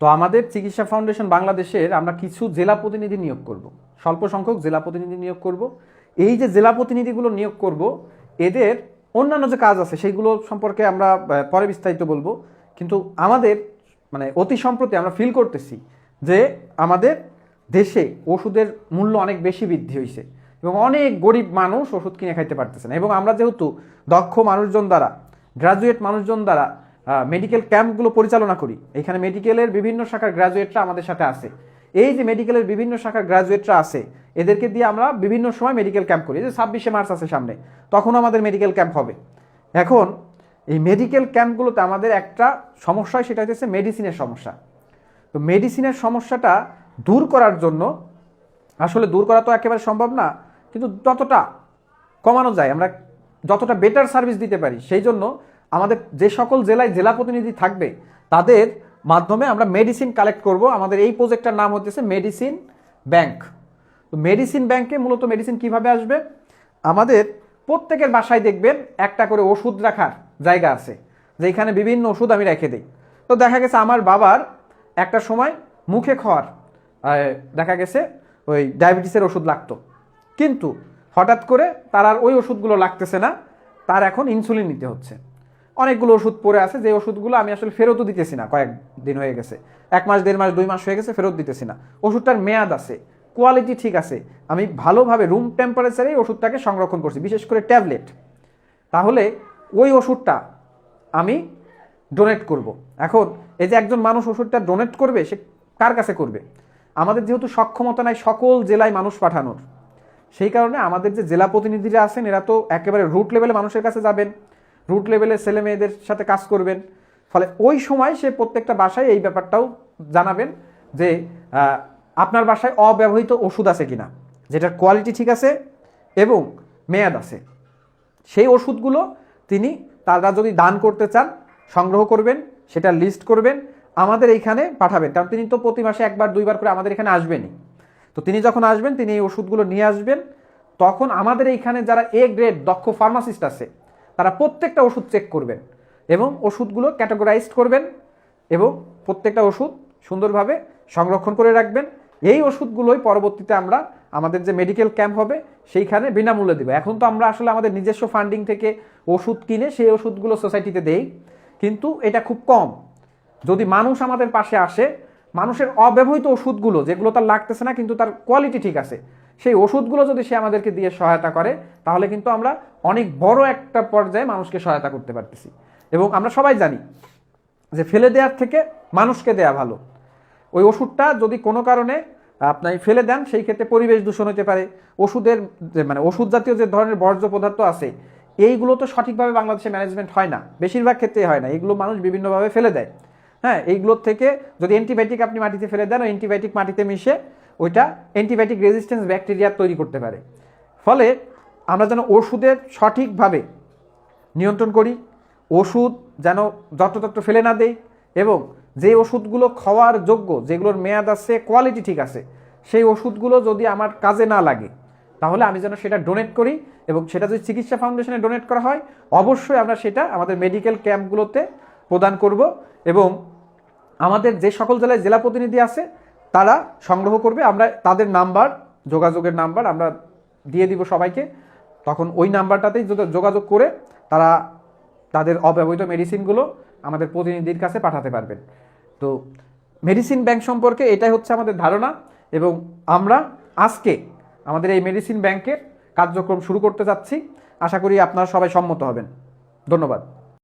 তো আমাদের চিকিৎসা ফাউন্ডেশন বাংলাদেশের আমরা কিছু জেলা প্রতিনিধি নিয়োগ করব। স্বল্প সংখ্যক জেলা প্রতিনিধি নিয়োগ করব। এই যে জেলা প্রতিনিধিগুলো নিয়োগ করব, এদের অন্যান্য যে কাজ আছে, সেইগুলো সম্পর্কে আমরা পরে বিস্তারিত বলব। কিন্তু আমাদের মানে অতি সম্প্রতি আমরা ফিল করতেছি যে আমাদের দেশে ওষুধের মূল্য অনেক বেশি বৃদ্ধি হয়েছে এবং অনেক গরিব মানুষ ওষুধ কিনে খাইতে পারতেছে না। এবং আমরা যেহেতু দক্ষ মানুষজন দ্বারা গ্রাজুয়েট মানুষজন দ্বারা মেডিকেল ক্যাম্পগুলো পরিচালনা করি। এখানে মেডিকেলের বিভিন্ন শাখার গ্রাজুয়েটরা আমাদের সাথে আছে। এই যে মেডিকেলের বিভিন্ন শাখার গ্রাজুয়েটরা আছে, এদেরকে দিয়ে আমরা বিভিন্ন সময় মেডিকেল ক্যাম্প করি। যে ছাব্বিশে মার্চ আছে সামনে, তখন আমাদের মেডিকেল ক্যাম্প হবে। এখন, এই মেডিকেল ক্যাম্পগুলোতে আমাদের একটা সমস্যা, সেটা হচ্ছে মেডিসিনের সমস্যা। তো মেডিসিনের সমস্যাটা দূর করার জন্য, আসলে দূর করা তো একেবারে সম্ভব না, কিন্তু যতটা কমানো যায়, আমরা যতটা বেটার সার্ভিস দিতে পারি, সেই জন্য আমাদের যে সকল জেলায় জেলা প্রতিনিধি থাকবে, তাদের মাধ্যমে আমরা মেডিসিন কালেক্ট করব। আমাদের এই প্রজেক্টটার নাম হচ্ছে মেডিসিন ব্যাংক তো মেডিসিন ব্যাংকে মূলত মেডিসিন কীভাবে আসবে? আমাদের প্রত্যেকের বাসায় দেখবেন একটা করে ওষুধ রাখার জায়গা আছে, যেখানে বিভিন্ন ওষুধ আমি রেখে দিই। তো দেখা গেছে আমার বাবার একটা সময় মুখে খর দেখা গেছে ওই ডায়াবেটিসের ওষুধ লাগতো। কিন্তু হঠাৎ করে তার আর ওই ওষুধগুলো লাগতেছে না, তার এখন ইনসুলিন নিতে হচ্ছে। অনেকগুলো ওষুধ পড়ে আছে, যে ওষুধগুলো আমি আসলে ফেরতও দিতেছি না কয়েক দিন হয়ে গেছে। এক মাস, দেড় মাস, দুই মাস হয়ে গেছে, ফেরত দিতেছি না। ওষুধটার মেয়াদ আছে কোয়ালিটি ঠিক আছে। আমি ভালোভাবে রুম টেম্পারেচারেই ওষুধটাকে সংরক্ষণ করছি, বিশেষ করে ট্যাবলেট তাহলে ওই ওষুধটা আমি ডোনেট করব। এখন, এই যে একজন মানুষ ওষুধটা ডোনেট করবে, সে কার কাছে করবে? আমাদের যেহেতু সক্ষমতা নাই সকল জেলায় মানুষ পাঠানোর, সেই কারণে আমাদের যে জেলা প্রতিনিধিরা আছেন, এরা তো একেবারে রুট লেভেলে মানুষের কাছে যাবেন। রুট লেভেলে ছেলে মেয়েদের সাথে কাজ করবেন। ফলে ওই সময় সে প্রত্যেকটা বাসায় এই ব্যাপারটাও জানাবেন যে আপনার বাসায় অব্যবহৃত ওষুধ আছে কিনা, যেটার কোয়ালিটি ঠিক আছে এবং মেয়াদ আছে। সেই ওষুধগুলো তিনি, তারা যদি দান করতে চান, সংগ্রহ করবেন, সেটা লিস্ট করবেন, আমাদের এইখানে পাঠাবেন। কারণ তিনি তো প্রতি মাসে একবার, দুইবার করে আমাদের এখানে আসবেনই। তো তিনি যখন আসবেন, তিনি এই ওষুধগুলো নিয়ে আসবেন, তখন আমাদের এইখানে যারা এ গ্রেড দক্ষ ফার্মাসিস্ট আছে তারা প্রত্যেকটা ওষুধ চেক করবেন এবং ওষুধগুলো ক্যাটাগরাইজড করবেন এবং প্রত্যেকটা ওষুধ সুন্দরভাবে সংরক্ষণ করে রাখবেন। এই ওষুধগুলোই পরবর্তীতে আমরা আমাদের যে মেডিকেল ক্যাম্প হবে সেইখানে বিনামূল্যে দেবো। এখন তো আমরা আসলে আমাদের নিজস্ব ফান্ডিং থেকে ওষুধ কিনে সেই ওষুধগুলো সোসাইটিতে দেই, কিন্তু এটা খুব কম। যদি মানুষ আমাদের পাশে আসে, মানুষের অব্যবহৃত ওষুধগুলো, যেগুলো তার লাগতেছে না, কিন্তু তার কোয়ালিটি ঠিক আছে সেই ওষুধগুলো যদি সে আমাদেরকে দিয়ে সহায়তা করে, তাহলে কিন্তু আমরা অনেক বড় একটা পর্যায়ে মানুষকে সহায়তা করতে পারতেছি। এবং আমরা সবাই জানি যে ফেলে দেওয়ার থেকে মানুষকে দেয়া ভালো। ওই ওষুধটা যদি কোনো কারণে আপনি ফেলে দেন, সেই ক্ষেত্রে পরিবেশ দূষণ হতে পারে। ওষুধের যে মানে ওষুধ জাতীয় যে ধরনের বর্জ্য পদার্থ আছে, এইগুলো তো সঠিকভাবে বাংলাদেশে ম্যানেজমেন্ট হয় না। বেশিরভাগ ক্ষেত্রে হয় না। এগুলো মানুষ বিভিন্নভাবে ফেলে দেয়। হ্যাঁ এইগুলোর থেকে যদি অ্যান্টিবায়োটিক আপনি মাটিতে ফেলে দেন, ওই অ্যান্টিবায়োটিক মাটিতে মিশে ওইটা অ্যান্টিবায়োটিক রেজিস্ট্যান্স ব্যাকটেরিয়া তৈরি করতে পারে। ফলে আমরা যেন ওষুধের সঠিকভাবে নিয়ন্ত্রণ করি, ওষুধ যেন যত্রতত্র ফেলে না দেই এবং যে ওষুধগুলো খাওয়ার যোগ্য, যেগুলোর মেয়াদ আছে কোয়ালিটি ঠিক আছে, সেই ওষুধগুলো যদি আমার কাজে না লাগে, তাহলে আমি যেন সেটা ডোনেট করি এবং সেটা যদি চিকিৎসা ফাউন্ডেশনে ডোনেট করা হয়, অবশ্যই আমরা সেটা আমাদের মেডিকেল ক্যাম্পগুলোতে প্রদান করব এবং আমাদের যে সকল জেলায় জেলা প্রতিনিধি আছে তারা সংগ্রহ করবে। আমরা তাদের নাম্বার, যোগাযোগের নাম্বার আমরা দিয়ে দিব সবাইকে। তখন ওই নাম্বারটাতেই যোগাযোগ করে তারা তাদের অব্যবহৃত মেডিসিনগুলো আমাদের প্রতিনিধির কাছে পাঠাতে পারবেন। তো মেডিসিন ব্যাংক সম্পর্কে এটাই হচ্ছে আমাদের ধারণা এবং আমরা আজকে আমাদের এই মেডিসিন ব্যাংকের কার্যক্রম শুরু করতে যাচ্ছি। আশা করি আপনারা সবাই সম্মত হবেন। ধন্যবাদ।